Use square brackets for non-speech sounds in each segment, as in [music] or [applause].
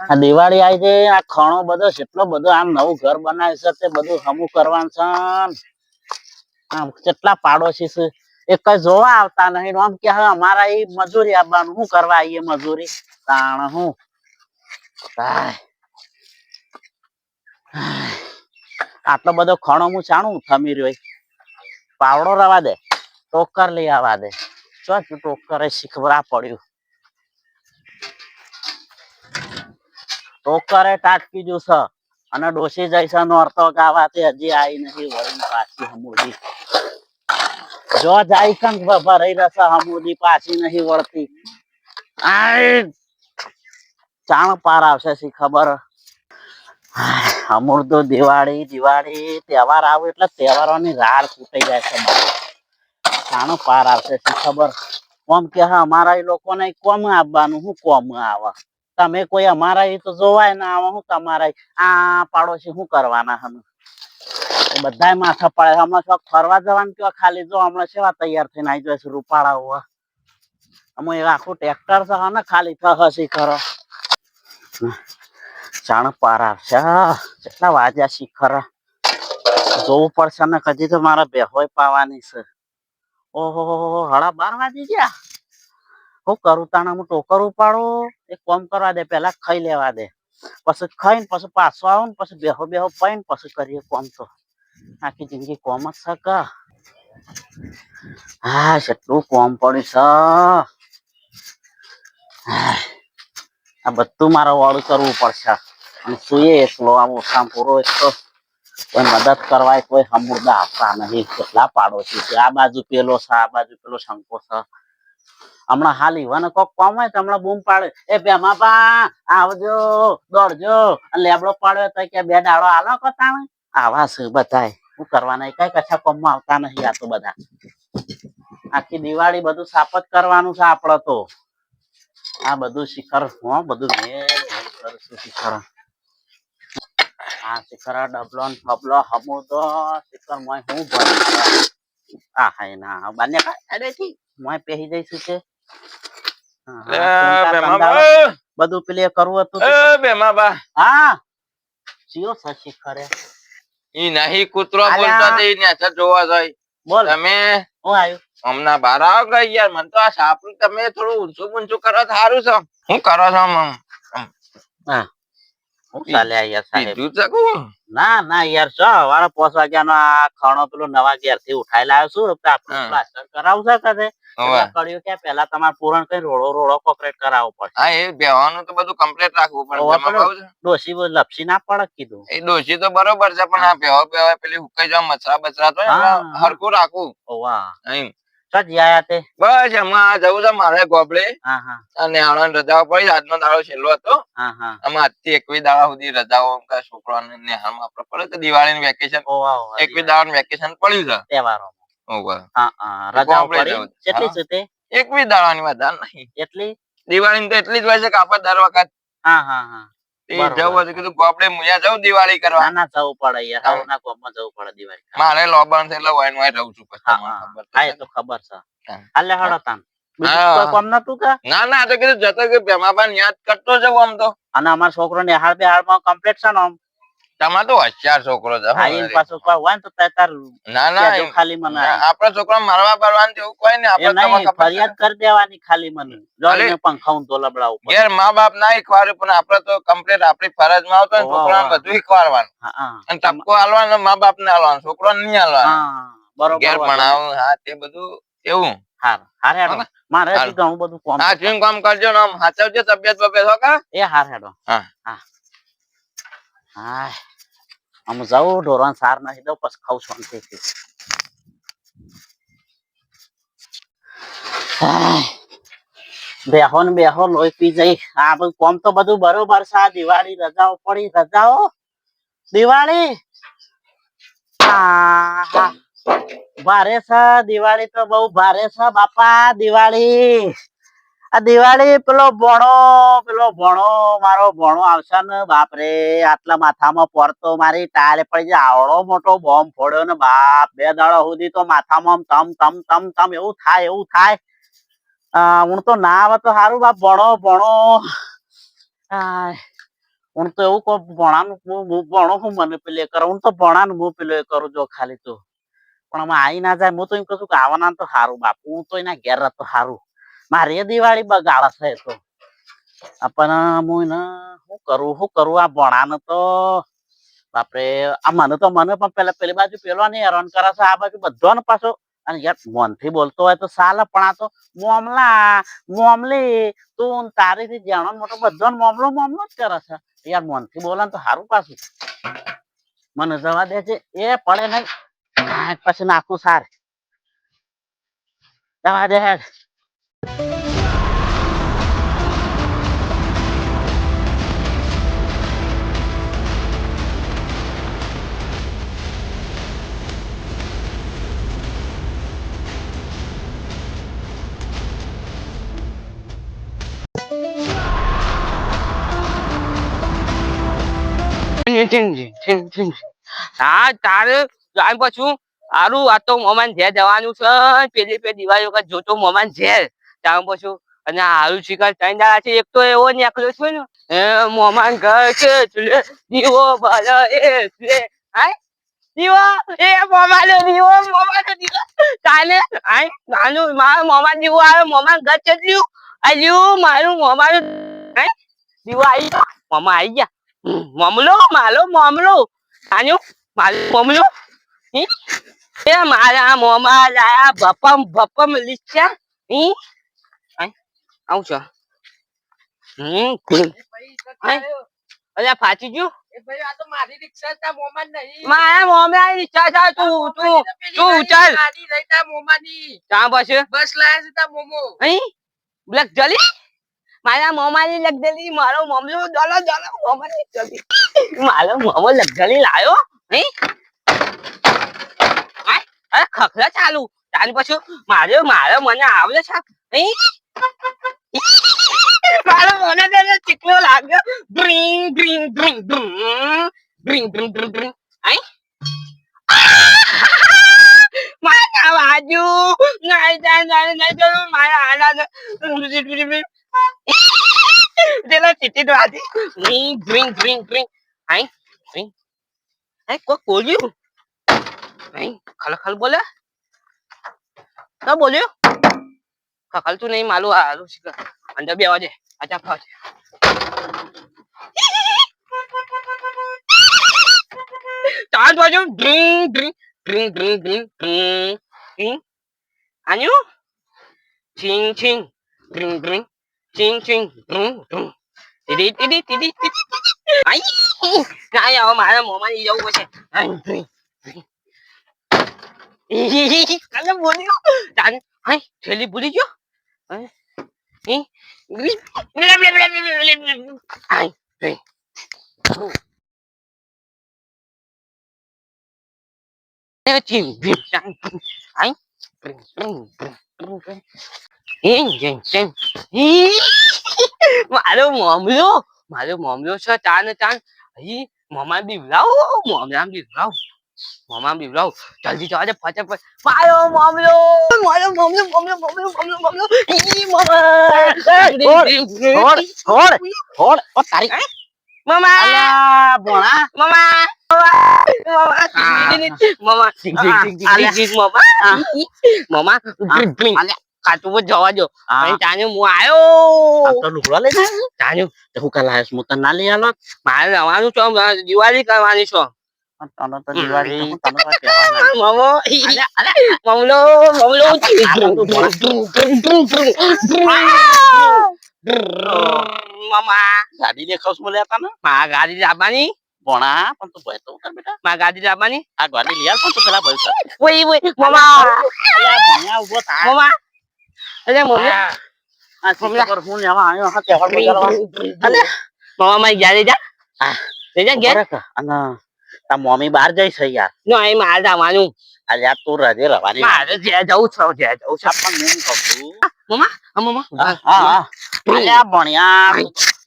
આ દિવાળી આવી છે આ ખણો બધો કેટલો બધો આમ નવું ઘર બનાવી છે તે બધું હમું કરવાનું છે. આમ કેટલા પાડોશી છે. એ કઈ જોવા આવતા નહીં, આમ કે હવે અમારા એ મજૂરી આવવાનું શું કરવા આવીએ મજૂરી? તાણ હું? આટલો બધો ખણો હું જાણું થમી રહ્યો પાવડો રવા દે, ટોકર લઈ આવવા દે. ચો ટોકરે શીખવરા પડ્યું. ટોકરે ટાટકી જ્યું છે. અને ડોસી છે નોરતો ગાવાથી હજી આવી નહીં વળી પાછી હમુજી જો જાય કંક ભરાઈ રહેશે હમુદી પાછી નહીં વળતી. ચાણ પાર આવશે શી ખબર? અમૂળ તો દિવાળી દિવાળી, તહેવાર આવે એટલે તહેવારોની રાડ ફૂટાઈ જાય છે બાપ. પાર આવશે શું ખબર? કોમ કે હા, અમારા એ લોકોને કોમ આવવાનું શું કોમ આવે? તમે કોઈ અમારા તો જોવાય ના આવે શું તમારા આ પાડોશી શું કરવાના હમ બધા માથા પડે હમણાં ચોક ફરવા જવાનું કયો ખાલી? જો હમણાં સેવા તૈયાર થઈને આવી જશે રૂપાળા હોવા અમે આખું ટ્રેક્ટર છે ને, ખાલી થશે ખરો. ચાણ પારા છે કેટલા વાગ્યા શિખર. જોવું પડશે ને કદી તો મારા બેહોય પાવાની છે. ઓહો હળા બાર વાગી ગયા? હું કરું તાણે હું ટોકર ઉપાડું, એ કોમ કરવા દે પેલા ખાઈ લેવા દે. પછી ખાઈને પછી પાછો આવું ને પછી બેહો બેહો પાઈને પછી કરીએ કોમ તો. આખી જિંદગી કોમ જ છે હા, કેટલું કોમ પડ્યું છે. આ બધું મારે વાળું કરવું પડશે. અને સુઈએ એકલો આમ કામ પૂરો એક તો કોઈ મદદ કરવા કોઈ સમુરદા આપતા નહીં. કેટલા પાડોશી છે. આ બાજુ પેલો છે, આ બાજુ પેલો શંકો છે. હમણાં હાલ ઈવાને કોક કોમ હોય તો હમણાં બૂમ પાડે. એ બેમાપા આવજો, દોડજો. લેબડો પાડ્યો તો કે બે દાડો આલો કતાણે. આવા છે બધાય. શું કરવાના? કઈ કશા કોમમાં આવતા નહીં આ તો બધા. આખી દિવાળી બધું સાપત કરવાનું છે આપડે તો. આ બધું શિખર, હો, બધું મેં કરશું શિખર. આ શિખર ડબલો ફબલો હમુદો શિખર મોય હું ભરું આ હાય ના બાને કાય અરેથી મોય પહેરી જઈશું છે હા, હા. બધું પેલે કરવું હતું એ બેમાં બા. હા. ચિયો છે કરે ઈ નહીં કૂતરો. બોલતો તો ઈ જોવા જાય. બોલ. તમે હું આવ્યું હમણાં બહાર આવો ગઈ યાર? મને તો આ સાપરું તમે થોડું ઊંચું ઊંચું કરો સારું છે. શું કરો છો આમ? હું ચાલે યાર સાહેબ? પીધું છે ના ના યાર છો વાળો પોસ વાગ્યાનો આ ખણો પેલો નવા ઘેરથી ઉઠાઈ લાવ્યો છું તો આપણે પ્લાસ્ટર કરાવશે કદે. કર્યું કે પેલા તમારે પૂરણ કઈ રોડો રોડો કોકરેટ કરાવવો પડશે. હા એ બેવાનું તો બધું કમ્પ્લીટ રાખવું પડે. ડોસી લપસી ના પડે કીધું. એ ડોશી તો બરોબર છે પણ આ બેહો બેહો પેલી હુકાઈ જવા મચરા બચરા તો હરકું. રાખવું. ઓવા એમ આયા તે? બસ એમાં જવું છે મારે ગોબલે હા હા. અને આણંદ રજાઓ પડી. આજનો દાડો છેલ્લો હતો. હા હા. આમાં આજથી એકવીસ દાડા સુધી રજાઓ કે છોકરાઓને નેહાળમાં આપણે પડે. તો ની વેકેશન એકવીસ દાડાનું વેકેશન પડ્યું છે. તહેવારો ઓવે. હા હા. રજાઓ પડી. કેટલી છે તે? એકવીસ દાડાની વધારે નહીં. એટલી? દિવાળી તો એટલી જ હોય છે કાપડ દર વખત હા હા હા. દિવાળી કરવા. ના ના જવું પડે યાર. કોમમાં જવું પડે દિવાળી. મારે લોબન છે એટલે વાઈન રહું છું હા, ખબર એ છે. તો ખબર છે. હાલે તાન. કોમ નતું કે? ના ના તો કીધું જતો કે યાદ કરતો જવું આમ તો. અને અમારા છોકરો ને હાલ બેહાડમાં કમ્પ્લીટ છે ને આમ. તમારે તો હોશિયાર છોકરો છે હો. પાછો કોઈ તો તાર ના ના ખાલી મને આપણા છોકરા મારવા બારવાનું તો એવું કોઈ ને આપણે ફરિયાદ કરી દેવાની ખાલી મને. જોઈને પંખાઉં તો લબડાવું પડે. ઘેર મા બાપ ના એકવાર પણ આપડે તો કમ્પ્લીટ આપણી ફરજમાં આવતો ને છોકરાને. બધું હા અને ટપકો હાલવાનો મા બાપ ને હાલવાનો છોકરો નહીં હાલવાનો. બરોબર ઘેર. ભણાવું હા તે બધું એવું. હાર હાર હેડો. મારે ઘણું બધું કામ હા જીમ કામ કરજો ને આમ હાચવજો તબિયત બબે હો કા? એ હાર હેડો. હા. હા. હા આમ જાઉં, ઢોરણ સાર નાખી દઉં, પછી ખાઉં શાંતિથી. બેહો ને બેહો, લોહી પી જઈ. આ બધું કોમ તો બધું બરોબર છે. આ દિવાળી રજાઓ પડી, રજાઓ. દિવાળી. ભારે છે. દિવાળી તો બહુ ભારે છે બાપા, દિવાળી. આ દિવાળી પેલો ભણો પેલો ભણો, મારો ભણો આવશે ને, બાપરે, આટલા માથામાં પડતો મારી તારે પડી જાય. આવડો મોટો બોમ્બ ફોડ્યો ને, બાપ, બે દાડા સુધી તો માથામાં તમ તમ તમ તમ, એવું થાય એવું થાય. હું તો ના આવે તો સારું, બાપ, ભણો ભણો. હું તો એવું કહું, ભણાનું હું ભણો હું મને પેલે કરું? હું તો ભણાનું હું પેલો કરું જો ખાલી તો. પણ આમાં આવી ના જાય, હું તો એમ કહું છું કે આવવાના તો સારું, બાપ, હું તો એના ઘેર તો સારું. મારે દિવાળી બગાડા છે તો. પણ હું શું કરું શું કરું? આ ભણાને તો બાપરે, આ મને તો, મને પણ પેલા, પેલી બાજુ પેલો ને હેરાન કરે છે, આ બાજુ બધાને પાછો. અને યાર મનથી બોલતો હોય તો સાલ, પણ આ તો મોમલા, મોમલી, તું ને તારીથી જાણો મોટો બધો મોમલો મોમલો જ કરે છે. યાર મનથી બોલે ને તો સારું પાછું. મને જવા દે છે. એ પડે નહીં. પછી નાખું સાર. જવા દે. તારે જાય પાછું તો મોમાન ઘેર જવાનું છે. પેલી પે દિવાળી વખત જોતો મોમાન ઘેર. ત્યાં પાછું અને હારું શિકાર ત્રણ દાડા છે, એક તો એવો નીકળ્યો છે ને. એ મોમાન ઘર છે ચૂલે દીવો બાલે એ છે હાય દીવો, એ મોમાનો દીવો મોમાનો દીવો. તાને હાય નાનું, મારો મોમાન દીવો આવે, મોમાન ઘર ચડ્યું આલ્યું મારું મોમાનું હાય દીવો આવી ગયો. મોમા આવી ગયા. મોમલો, માલો, મમલો. આન્યો માલો, મમલો. એ મારા મોમા લાયા, ભપમ ભપમ લીચ્યા હી આવું છો હમ અલ્યા ફાટી ગયું? મારા મોમા ઈચ્છા છે તું તું તું ચાલ ત્યાં પછી બસ લાયા છે તા મોમો. અહીં? લગજલી મારા મોમાની લગજલી મારો મમલો દોલો દોલો મોમાની લગજલી મારો મોમો લગજલી લાયો? હે હાય, અરે ખખલા ચાલુ. તારી પછી મારે મારે મને આવડે છે. મારો મને તો ચીકલો લાગ્યો. ડ્રિંગ ડ્રિંગ ડ્રિંગ ડ્રિંગ. ડ્રિંગ ડ્રિંગ ડ્રિંગ આઈ મારા બાજુ. નાઈ જાય, નાઈ નાઈ જો મારા આના તેલા ચીટી આજી ડ્રિંગ ડ્રિંગ ડ્રિંગ ડ્રિંગ. આઈ ડ્રિંગ. હાય કો બોલ્યું? હાય ખલ ખલ બોલે? તો બોલ્યો? ખખલ તું નહીં માલું આલું શીખ અંદર બે વાજે આજા ફાજ તાજ બાજુ ડ્રિંગ ડ્રિંગ ડ્રિંગ ડ્રિંગ ડ્રિંગ ડ્રિંગ. ડ્રિંગ આન્યું? ચિંગ ચિંગ ડ્રિંગ ડ્રિંગ. ચિંગ ચિંગ ડ્રિંગ ડ્રિંગ. ટીડી ટીડી ટીડી આઈ! ના આવો મારા મોમાં ની જવું પડશે. આઈ, ડ્રિંગ, ડ્રિંગ. કાલે ભૂલી તાન હાય થેલી ભૂલી ગયો હાય, હી, ગ્રી- આઈ, ડ્રિંગ. એ ચીમ, ભીમ, ચાંગ, ભીમ, આઈ, ડ્રિંગ, ડ્રિંગ, ડ્રિંગ, ડ્રિંગ, ડ્રિંગ. હિંગ, હિંગ, હિંગ. હી. મારો મામલો મારો મામલો છે તાન તાન હી મામા બીવલાવો મામલા બીવલાવ મામા બીવલાવ જલ્દી જવા દે ફટાફટ પાયો મામલો! મારો મામલો મામલો મામલો મામલો મામલો. ઈ મામા! છોડ છોડ છોડ ઓ તારી મામા! અલા ભોણા. મામા! દિવાળી કરવાની છો. તને તો દિવાળી તો. મામો. મમલો મમલો મામા ગાડી દેખાવ છું બોલ્યા તને મારા ગાડી લાવવાની ભોણા પણ તું ભાઈ તો ઉતાર બેટા મારા ગાડી લાવવાની આ ગાડી લઈ આલ પણ તું પેલા ભાઈ ઉતાર. ઓય ઓય મામા ભોણિયા થા. મામા અરે મમ્મી આ આ સીધો હું લેવા આવ્યો હા તહેવાર બગાડવા. અલ્યા. મામા મારી ગાડી જા હા. લઈ જા ઊભો કે? અને તાર મમ્મી બહાર છે યાર. નો એ મારે જવાનું. અલ્યા તું રજે રવાની. મારે જ્યાં જવું છે જ્યાં જવું છે. પણ હું કહું છું. મમ્મા હા મમ્મા હા હા હા. ભણ્યા.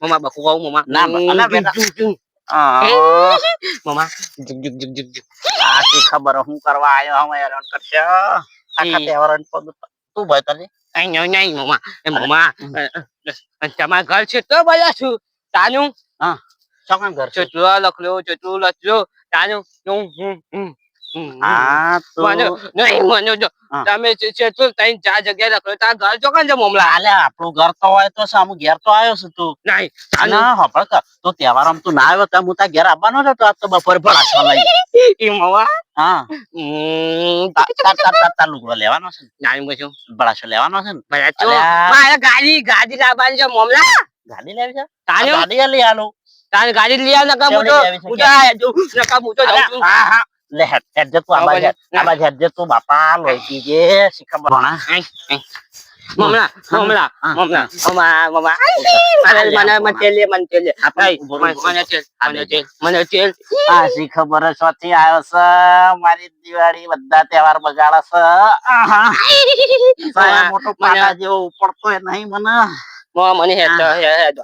મમ્મા બકુ કહું મમ્મા ના, ના, બેટા. જુગ, જુગ, હા. [laughs] મમ્મા જુગ જુગ જુગ જુગ જુગ આ શી ખબર હું કરવા આવ્યો હું હેરાન કરશે. આખા તું mamá. Eh, mamá. eh, eh, તમારા ઘર છે તો બધા છું. તાનું હા. ચોકન ઘર છે. ચેટલો લખલો ચેટલું લખલો તાનું હું હું હું આ તો નહીં મને જો. તમે ચે- ચેટલું ત્રણ ચાર જગ્યાએ લખલો તારા ઘર ચોકન છે મમલા? આલે આપણું ઘર તો હોય તો સામુ ઘેર તો આવ્યો છે તું. નહીં. અને હપળ કર. તો તહેવાર આમ તું ના આવ્યો તો હું તાર ઘેર આવવાનો જ હતો. આજ તો બપોરે ભળાશો લઈ. ઈ મવા? હા. તાર તાર તાર તાર તાર લુગડો લેવાનો છે ને. બચ્યું ભળાશો લેવાનો છે ને. ચો. મારે ગાડી ગાડી લાવવાની છે મમલા. ગાડી લેવી છે? ગાડી લઈ આલો. તાને ગાડી લઈ આવ નકા તો આ જો નકા તો જાઉં છું. હા હા. લે હેડ હેડ જે તું આ હા, બાજુ હેડ. ભલે. આ બાજુ હેડ જે તું બાપા લોહી પીજે શીખર ભણા. મમલા મમલા મમલા મમા મમા. મને મને મને તેલ મને તેલ મને તેલ મને. તેલ મને તેલ આ શી ખબર છે શોથી આવ્યો છે મારી દિવાળી બધા તહેવાર બગાડે છે આહા. મોટો પાટા જેવો ઉપડતો નહીં મને. મો મને હેડ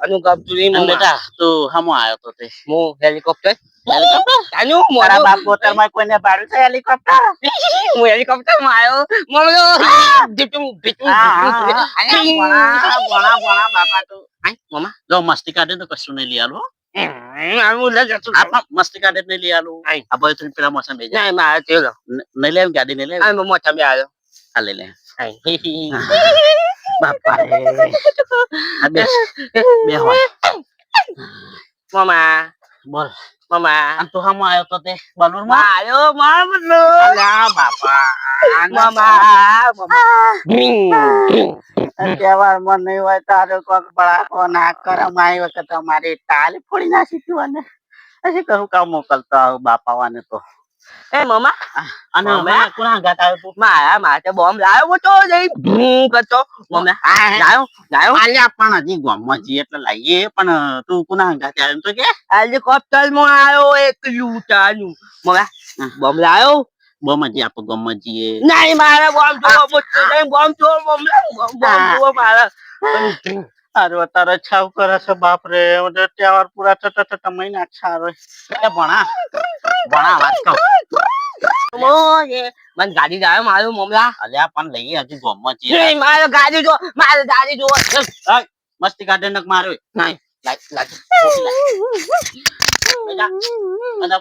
અનુકંપ તુરી અને મમા બેટા તું હમો આવ્યો તો તે હું હેલિકોપ્ટર હેલિકોપ્ટર તાનુ મોરો બાપ ગોતરમાં કોઈને પાડ્યું છે હેલિકોપ્ટર હું હેલિકોપ્ટરમાં આવ્યો મમલો હા, હા, હા. ભણા, ભણા, ભણા, બાપા તું. આય મમા જો મસ્તી કાઢે તો કશું નહીં લઈ આલું હો. હું મસ્તી કાઢે તો નહીં લઈ આલું આય. આ ભાઈ તું પેલા મોસમ બેજા નહીં લેવી ગાડી નહીં આ મોટા બે આવ્યો આ લઈ લે આય. બાપા રે આ બેસ બે હોય મમા બોલ મમા અને તું હમો આવ્યો તો તે બલૂરમાં મારો મામલો અલ્યા બાપા મમા તહેવારમાં નહીં હોય તારે કોક બળાકો ના કરે મારી વખત અમારી ટાલ ફોડી નાખી તું અને પછી કહું કામ મોકલતો આવું બાપાવાને તો એ મમા અને? હમણાં કોના હંગાત આવ્યો મારા માટે બોમ્બ લાવ્યો તો જઈ ભૂં કરતો મમ્મી લાવ્યો લાવ્યો આલ્યા પણ હજી ગામમાં જઈએ એટલે લાઈએ પણ તું કોના હંગાત આવ્યો તો કે? હેલિકોપ્ટરમાં આવ્યો એક લૂટાનું. મમ્મી બોમ્બ લાયો? બમ હજી આપણે ગામમાં જઈએ. નહીં મારે બોમ્બ જોવો બોમ્બ જોવો બોમ્બ બોમ્બ જોવો મારે. અરે તારે છાવ કરે છે બાપ રે તહેવાર પૂરા થતા થતા મહિના સારો ભણા. ભણા વાત કહું ગાડી જાય મારું મમલા અલ્યા પણ લઈએ હજુ ગામમાં નહીં મારે ગાડી જો મારે ગાડી જો. મસ્તી કાઢે નક મારો. નહીં લાગ લાગ બેજા. બેજા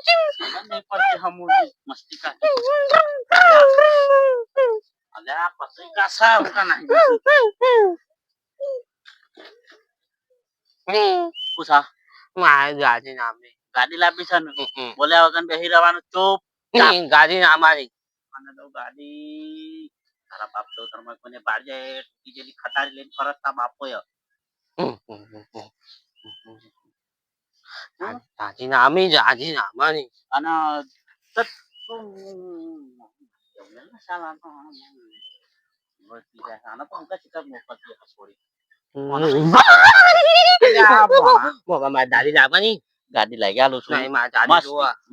નહીં પડતી હમું મસ્તી કાઢે અલ્યા પછી કાસા ઉકા નહીં પૂછા મારે ગાડી નામે ગાડી લાવી છે. ને બોલ્યા વગર બેહી રહેવાનું ચૂપ ગાડી ના મારી અને તો ગાડી તારા બાપ તો તમે જાય તૂટી ગયેલી ખટારી લઈને ફરત તા બાપો ય. ગાડી નામી ગાડી નામાની. અને ગાડી લાવવાની. ગાડી લઈ આલું છું.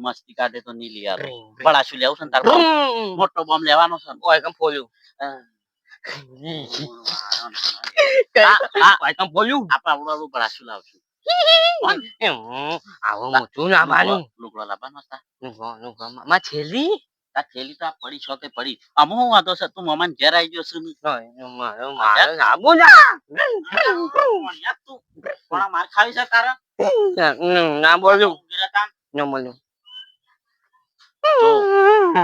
મસ્તી કાઢે તો નહીં લઈ આલું. બળાશું લેવું છે ને તાર મોટો બોમ્બ લેવાનો છે. ઓય કમ ફોલ્યું. કમ ફોલ્યું. આપણે આવડાનું બળાશું લાવશું? આવું થેલી તો પડી છો કે પડી આમ હું વાંધો છે તું મમાન ઘેર ગયો છું. મારો મારો પણ માર ખાવી છે તારા ના બોલું ઊંઘી રહેતા ને. ના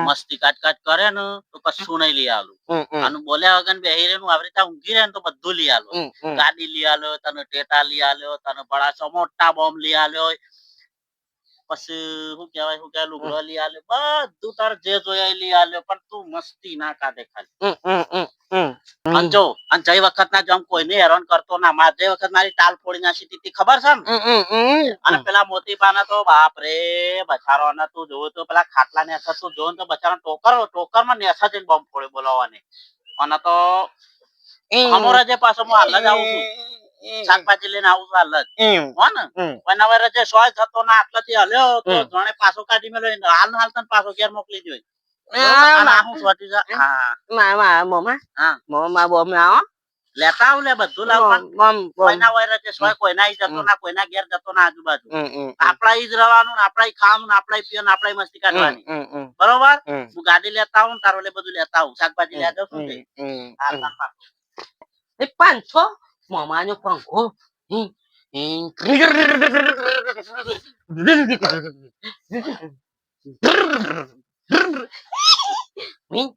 મસ્તી કાટ કાટ કરે ને તો કશું નહીં લઈ આલું. અને બોલ્યા વગર બેહી રે આવી રીતે ઊંઘી રહે ને તો બધું લઈ આલો. ગાડી લઈ આલ્યો તને ટેટા લઈ આલ્યો તને બળાસો મોટા બોમ્બ લઈ આલ્યો પછી શું કહેવાય શું કહેવાય લુગડો લઈ આલ્યો બધું તારે જે જોયા લઈ આલ્યો પણ તું મસ્તી ના કાઢે ખાલી. અને જો અને જઈ વખત ના જમ કોઈને હેરાન કરતો ના માર જે વખત મારી ટાલ ફોડી નાખી હતી ખબર છે ને? અને પેલા મોતીબાના તો બાપ રે બચારો ને તું જોયું તો પેલા ખાટલા ને અસર તું જોવું તો બચારો ટોકર ટોકરમાં નેસા જઈને બોમ્બ ફોડી બોલાવવાની. અને તો અમારા જે પાછો હું હાલ જ આવું છું. શાકભાજી લઈને આવું છું હાલ જ. હો ને? પણ હવે રજે સોય થતો ના આટલાથી હલ્યો તો. જાણે પાછો કાઢી એને હાલ હાલ તને પાછો ઘેર મોકલી જા- હા મારા. લાવો લેતા આવું લે બધું મમ, મમ. કોઈના વય રજે સોય કોઈના ઈ જતો. ના કોઈના ઘેર જતો ના આજુબાજુ આપડા ઈ જ રહેવાનું ને આપડા ખાવાનું ને આપડા પીવાનું આપડા મસ્તી કાઢવાની બરોબર. હું ગાડી લેતા આવું તારો લે બધું લેતા આવું શાકભાજી લેતા શું છે? પાંચસો મામાનો પંખો હમ.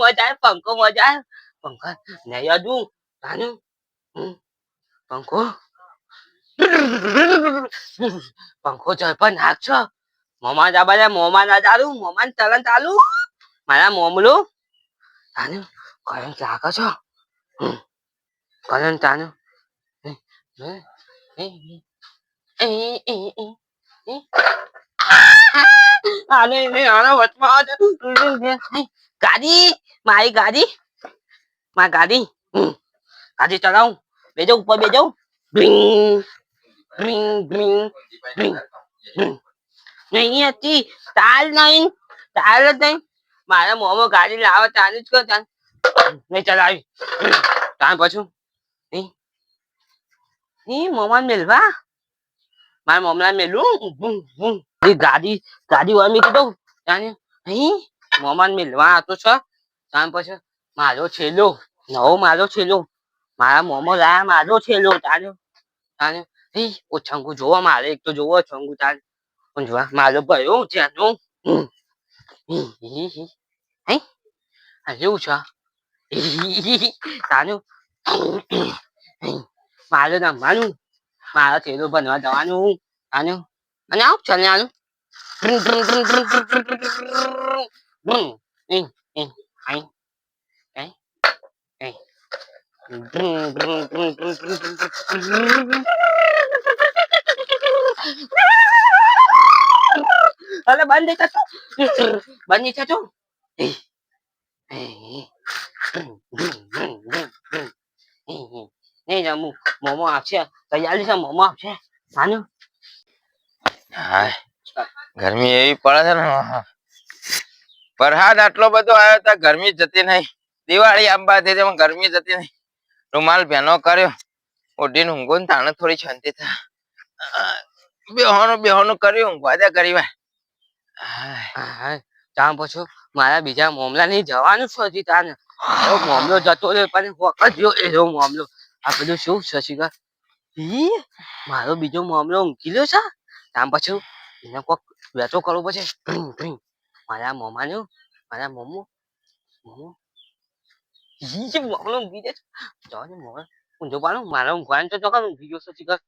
મજા આવે પંખો મજા આવે પંખા, નહીં હજુ. તાનું પંખો. પંખો ચલ પર નાખશો મોમાં જા બધા, મોમાં ના ચાલુ મોમાં તલન ચાલુ. મારા મોમલું. તાને કરંટ લાગે છો. કરંટ તાને. હે, હે, હે, હે. એ, એ, એ, એ. આને એને આના વચમાં આવે છે. હે, ગાડી મારી ગાડી મારી ગાડી હમ. ગાડી ચલાવું બેજો ઉપર બેજો ડ્રિંગ ડ્રિંગ ડ્રિંગ ડ્રિંગ હમ. નહીં હતી તાલ નહીં તાલ જ નહીં મારા મોમાં ગાડી લાવે તાનું જ કર તાન નહીં ચલાવી તાન પાછું નહીં નહીં મોમાં મેલવા મારા મોમલા મેલું ગાડી ગાડી હોય મેં કીધું નહીં મોમાન મેલવા આતો છે? તાન પછી મારો છેલ્લો નવો મારો છેલ્લો. મારા મોમો લાયા મારો છેલ્લો તાને તાને હે? ઓ છંગુ જોવા મારે એક તો જોવો છંગુ તાન પણ જોવા મારો ભયો ત્યાંનો. હી, જેવું છે? તાનું મારે રમવાનું. મારા છેલ્લો બનવા જવાનું તાનું અને આવ ચાલ આનું અલે બંધ થઈ જતો બંધ થઈ જતો નહીં જમું મોમો આપશે તૈયારી છે મોમો આપશે સાનું હાય ગરમી એવી પડે છે ને વરસાદ આટલો બધો આવ્યો તો ગરમી જતી નહીં. દિવાળી આંબાથી તેમાં ગરમી જતી નહીં. રૂમાલ ભેનો કર્યો. ઓઢીને ઊંઘો ને તાણે થોડી શાંતિ થાય. બેહોનું બેહોનું કર્યું ઊંઘવા દે કરી વાર ત્યાં પછી મારા બીજા મામલા નહીં જવાનું છે હજી તાને મોમલો જતો રહ્યો પણ વખત જો એનો મોમલો. આ બધું શું? શશિકા ઈ? મારો બીજો મામલો ઊંઘી લ્યો છે? આમ પછી એને કોક વેચો કરવો પડશે. મારા મોમાનો, મારા મોમો મોમો. ઈ મોમલો ઊંઘી જાય છે. જાઓ ને મોમો. ઊંધો પાડો. મારા ઊંઘવાનું તો ચોક્કસ ઊંઘી છે શિખર